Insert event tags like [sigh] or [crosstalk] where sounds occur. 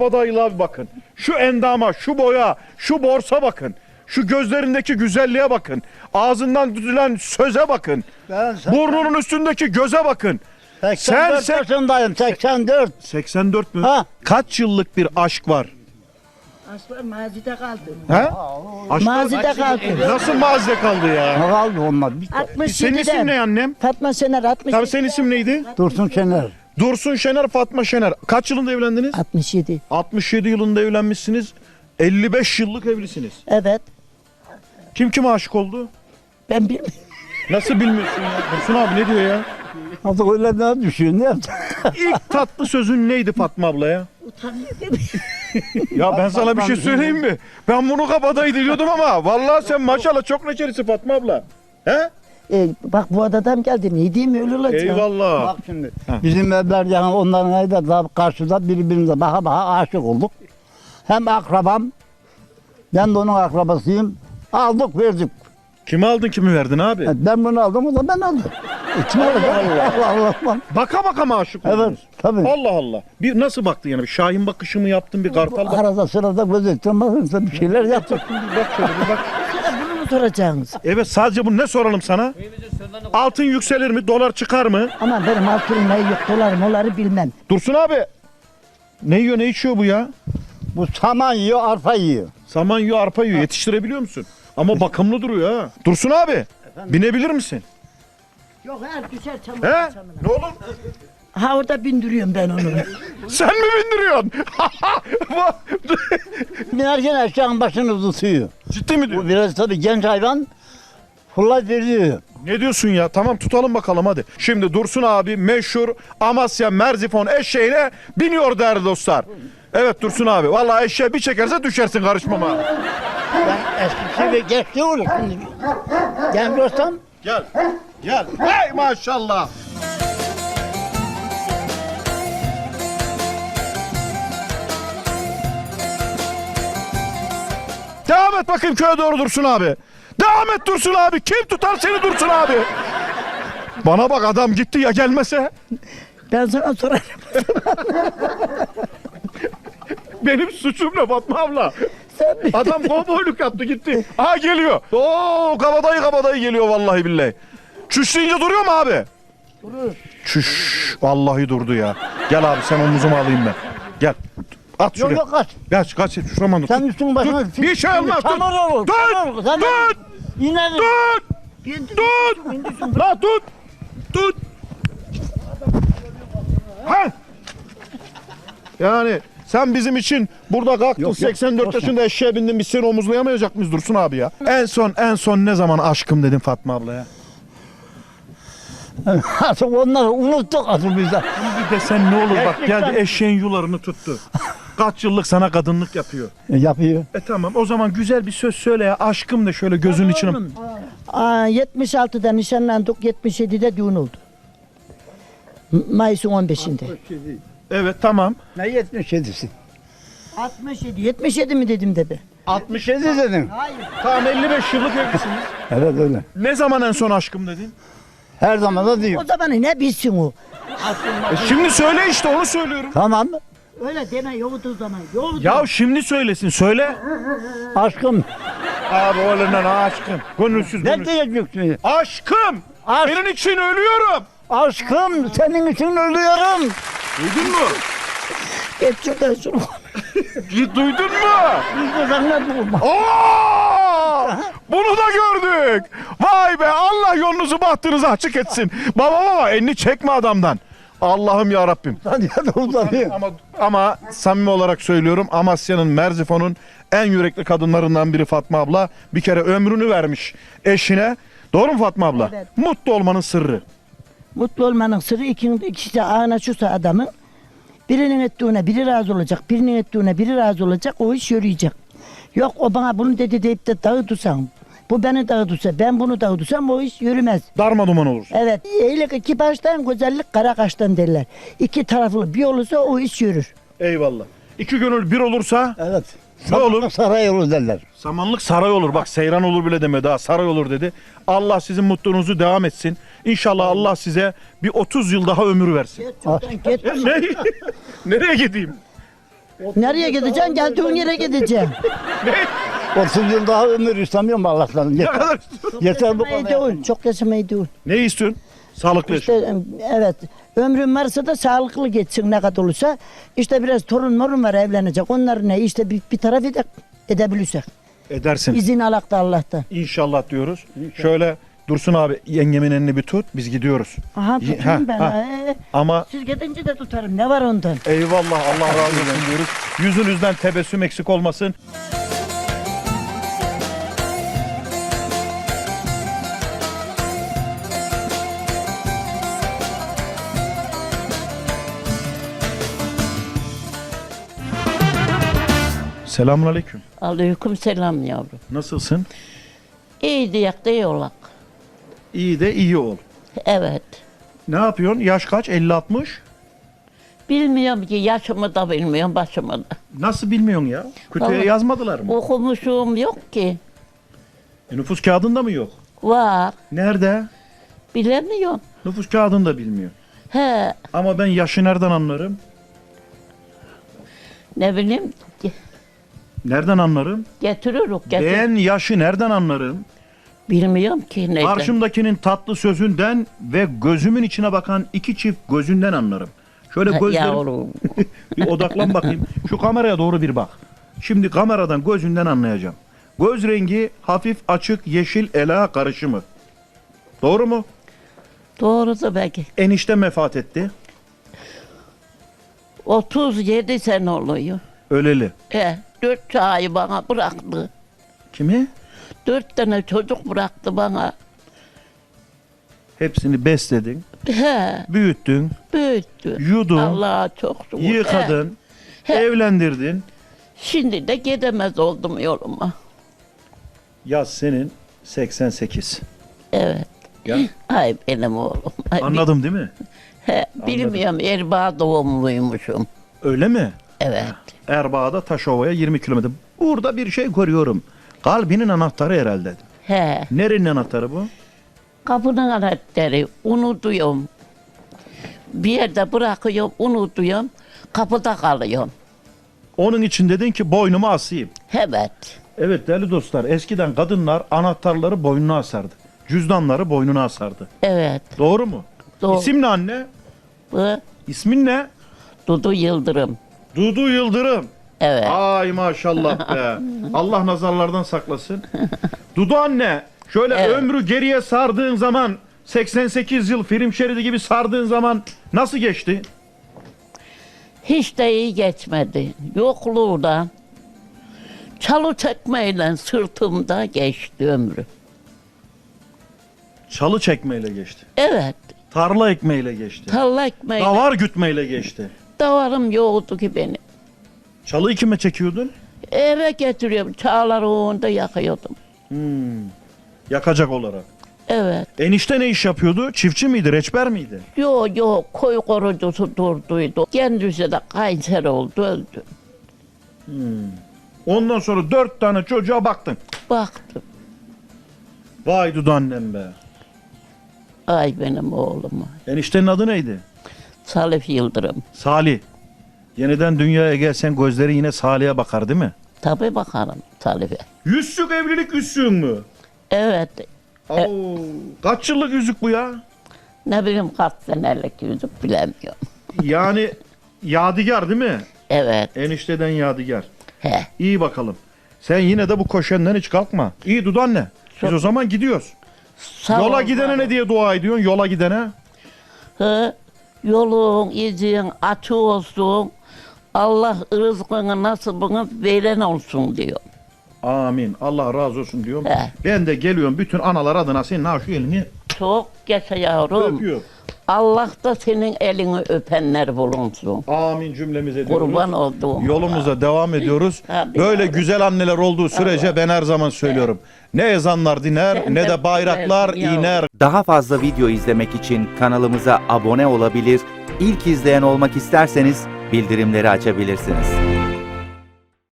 Badayla bir bakın. Şu endama, şu boya, şu borsa bakın. Şu gözlerindeki güzelliğe bakın. Ağzından düzülen söze bakın. Ben Burnunun üstündeki göze bakın. 84 sen- yaşındayım 84. 84 mü? Ha. Kaç yıllık bir aşk var? Aslan mazide kaldı. He? Aşk Mazide kaldı. Nasıl mazide kaldı ya? Ne kaldı onlar? Bir- Senin isim ne 67'den. annem? Fatma Şener 67. Tabii senin isim neydi? Dursun Şener. Dursun Şener, Fatma Şener. Kaç yılında evlendiniz? 67. 67 yılında evlenmişsiniz. 55 yıllık evlisiniz. Evet. Kim kime aşık oldu? Ben bir Nasıl bilmiyorsun ya? Dursun abi ne diyor ya? Artık öyle ne düşüyor ne yapacak? İlk tatlı sözün neydi Fatma ablaya? utanıyorum. Ya ben sana bir şey söyleyeyim mi? Ben bunu kabadayı diyordum ama vallahi sen maşallah çok neşelisin Fatma abla. He? E, bak bu adadan geldim. Yediğim öyle olacak. Eyvallah. Bak şimdi Ha. bizim evler yani onların evde daha karşıda birbirimize baka baka aşık olduk. Hem akrabam ben de onun akrabasıyım. Aldık verdik. Kimi aldın kimi verdin abi? Yani Ben bunu aldım o da ben aldım. E, kim alacak? Allah [laughs] Allah. Allah. Baka baka mı aşık oldunuz? Evet tabii. Allah Allah. Bir nasıl baktın yani? Bir Şahin bakışı mı yaptın? Bir kartal bak. Arada sırada gözettim bakın bir şeyler yaptık. Bir bak şöyle bir bak. Soracaksınız? Evet sadece bunu ne soralım sana? Altın yükselir mi? Dolar çıkar mı? Ama benim altınım ne yok. Dolarım onları bilmem. Dursun abi. Ne yiyor ne içiyor bu ya? Bu saman yiyor arpa yiyor. Saman yiyor arpa yiyor. Yetiştirebiliyor musun? Ama bakımlı duruyor ha. Dursun abi. Binebilir misin? Yok her düşer çamur. He? Ne olur? Ha orada bindiriyorum ben onu. [laughs] Sen mi bindiriyorsun? Binerken eşeğin başını tutuyor. Ciddi mi Bu diyorsun? biraz tabii genç hayvan fırlat veriyor. Ne diyorsun ya? Tamam tutalım bakalım hadi. Şimdi Dursun abi meşhur Amasya Merzifon eşeğine biniyor değerli dostlar. Evet Dursun abi. Vallahi eşeğe bir çekerse düşersin karışmama. Ben eskisi ve geçti olur şimdi. Genç olsam Gel. Gel. Hey maşallah. Et bakayım köye doğru Dursun abi. Devam et Dursun abi. Kim tutar seni Dursun abi? Bana bak adam gitti ya gelmese. ben sana sorarım. Benim suçum ne Fatma abla? Sen mi? Adam kovboyluk yaptı gitti. Aha geliyor. Oo kabadayı kabadayı geliyor vallahi billahi. Çüş deyince duruyor mu abi? Durur. Çüş. Vallahi durdu ya. Gel abi sen omuzuma alayım ben. Gel. At yok şuraya. yok kaç. Kaç kaç şuraman dur. Sen üstün başına Tut. Bir şey olmaz. Tut. Çamur olur. Tut. olur. Sen Tut. İner. Tut. Tut. bindirsin. La tut. Tut. Ha. Yani sen bizim için burada kalktın Yok, yok. 84 Olsun. yaşında eşeğe bindin biz seni omuzlayamayacak mıyız Dursun abi ya? En son en son ne zaman aşkım dedin Fatma ablaya? [laughs] Artık onları unuttuk artık biz de. Bir desen ne olur bak geldi eşeğin yularını tuttu. Kaç yıllık sana kadınlık yapıyor. E, yapıyor. E tamam o zaman güzel bir söz söyle ya aşkım de şöyle gözün içine. Aa, 76'da nişanlandık, 77'de düğün oldu. Mayıs'ın 15'inde. Evet tamam. Ne 77'si? 67, 77 mi dedim de be? 67 dedin. Hayır. Tamam 55 yıllık evlisiniz. Evet öyle. Ne zaman en son aşkım dedin? Her zaman da diyor. O zaman ne bilsin o? E şimdi söyle işte onu söylüyorum. Tamam. Öyle deme yoğurduğu zaman. Yoğurdu. Ya şimdi söylesin söyle. Aşkım. Abi oğlundan aşkım. Gönülsüz Ne gönülsüz. diyeceksin? Aşkım. Aşk. Senin için ölüyorum. Aşkım senin için ölüyorum. Duydun mu? Geç şuradan şunu. Duydun mu? Biz de zannetmiyorum. Oo! Bunu da gördük. Vay be Allah yolunuzu bahtınızı açık etsin. Baba baba elini çekme adamdan. Allah'ım ya Rabbim. Hadi hadi. Ama ama samimi olarak söylüyorum Amasya'nın Merzifon'un en yürekli kadınlarından biri Fatma abla bir kere ömrünü vermiş eşine. Doğru mu Fatma abla? Evet. Mutlu olmanın sırrı. Mutlu olmanın sırrı ikisi, ikisi de çusa adamın. Birinin ettiğine biri razı olacak, birinin ettiğine biri razı olacak, o iş yürüyecek. Yok o bana bunu dedi deyip de dağıtırsam, bu beni dağıtırsa, ben bunu dağıtırsam o iş yürümez. Darma duman olur. Evet, iyilik iki baştan, güzellik kara kaştan derler. İki taraflı bir olursa o iş yürür. Eyvallah. İki gönül bir olursa Evet. Ne olur? Saray yolu derler. samanlık saray olur. Bak seyran olur bile demedi ha saray olur dedi. Allah sizin mutluluğunuzu devam etsin. İnşallah Allah size bir 30 yıl daha ömür versin. Geç. ne? [laughs] Nereye gideyim? Nereye gideceksin? Geldiğin yere gideceksin. 30 yıl daha ömür istemiyorum Allah'tan. Ne Yeter, kadar yeter bu kadar. değil, çok yaşamayı değil. Ne istiyorsun? Sağlıklı yaşam. İşte evet, ömrüm varsa da sağlıklı geçsin ne kadar olursa. İşte biraz torun morun var evlenecek. Onlar ne işte bir, bir taraf edek, edebilirsek. Edersin. İzin alak da Allah'tan. İnşallah diyoruz. Şöyle Dursun abi yengemin elini bir tut biz gidiyoruz. Aha Ye- tutayım ha, ben. ha. Ee, Ama siz gidince de tutarım. Ne var ondan? eyvallah Allah razı olsun diyoruz. Yüzünüzden tebessüm eksik olmasın. Selamun aleyküm. Aleyküm selam yavrum. Nasılsın? İyi diyak da yolak. İyi de iyi ol. Evet. Ne yapıyorsun? Yaş kaç? 50-60? Bilmiyorum ki yaşımı da bilmiyorum başımı da. Nasıl bilmiyorsun ya? Kütüğe Vallahi- yazmadılar mı? Okumuşum yok ki. E, nüfus kağıdında mı yok? Var. Nerede? Bilemiyorum. Nüfus kağıdında bilmiyor. He. Ama ben yaşı nereden anlarım? Ne bileyim. ge- Nereden anlarım? Getiriyoruz. Getir. Ben yaşı nereden anlarım? Bilmiyorum ki neden. Karşımdakinin tatlı sözünden ve gözümün içine bakan iki çift gözünden anlarım. Şöyle gözlerim Yavrum. [laughs] bir odaklan bakayım. Şu kameraya doğru bir bak. Şimdi kameradan gözünden anlayacağım. Göz rengi hafif açık yeşil ela karışımı. Doğru mu? Doğru da belki. Enişte vefat etti. 37 sene oluyor. Öleli. He. Dört çayı bana bıraktı. Kimi? Dört tane çocuk bıraktı bana. Hepsini besledin, He. büyüttün, Büyüttü. yudun, Allah'a çok şükür. He. yıkadın, He. evlendirdin. Şimdi de gidemez oldum yoluma. Yaz senin 88. Evet. Ya. [laughs] Ay benim oğlum. Ay, Anladım değil mi? He, bilmiyorum Erbaa doğumluymuşum. Öyle mi? Evet. Erbaa'da Taşova'ya 20 kilometre. Burada bir şey görüyorum. Kalbinin anahtarı herhalde. dedim. He. Nerenin anahtarı bu? Kapının anahtarı unutuyorum. Bir yerde bırakıyorum, unutuyorum. Kapıda kalıyorum. Onun için dedin ki boynumu asayım. Evet. Evet değerli dostlar eskiden kadınlar anahtarları boynuna asardı. Cüzdanları boynuna asardı. Evet. Doğru mu? Doğru. İsim ne anne? Bu İsmin ne? Dudu Yıldırım. Dudu Yıldırım. Evet. Ay maşallah be. [laughs] Allah nazarlardan saklasın. Dudu anne şöyle Evet. ömrü geriye sardığın zaman 88 yıl film şeridi gibi sardığın zaman nasıl geçti? Hiç de iyi geçmedi. Yokluğundan. Çalı çekmeyle sırtımda geçti ömrü. Çalı çekmeyle geçti. Evet. Tarla ekmeğiyle geçti. Tarla ekmeğiyle. Davar gütmeyle geçti. Davarım yoktu ki benim. Çalıyı kime çekiyordun? Eve getiriyorum. Çağlar onda yakıyordum. Yakacak olarak. Evet. Enişte ne iş yapıyordu? Çiftçi miydi? Reçber miydi? Yo yo koy korucusu durduydu. Kendisi de kanser oldu öldü. Ondan sonra dört tane çocuğa baktın. Baktım. Vay Dudu annem be. Ay benim oğluma. Eniştenin adı neydi? Salif Yıldırım. Salih. Yeniden dünyaya gelsen gözleri yine Salih'e bakar değil mi? Tabii bakarım Salif'e. Yüzsük evlilik yüzsüğün mü? Evet. Oo, kaç yıllık yüzük bu ya? Ne bileyim kaç senelik yüzük bilemiyorum. Yani yadigar değil mi? Evet. Enişteden yadigar. He. İyi bakalım. Sen yine de bu koşenden hiç kalkma. İyi Dudu anne. Biz o zaman gidiyoruz. Sağ Yola ol gidene ne diye dua ediyorsun? Yola gidene. Hı, Yolun, izin açık olsun. Allah rızkını nasibini veren olsun diyor. Amin. Allah razı olsun diyorum. He. Ben de geliyorum bütün analar adına senin ha şu elini Çok yaşa yavrum. öpüyorum. Allah da senin elini öpenler bulunsun. Amin cümlemize diyoruz. Kurban olduğum. Yolumuza devam ediyoruz. Hadi Böyle yavrum. güzel anneler olduğu sürece ben her zaman söylüyorum. Ne ezanlar diner Sen ne de bayraklar iner. Daha fazla video izlemek için kanalımıza abone olabilir, ilk izleyen olmak isterseniz bildirimleri açabilirsiniz.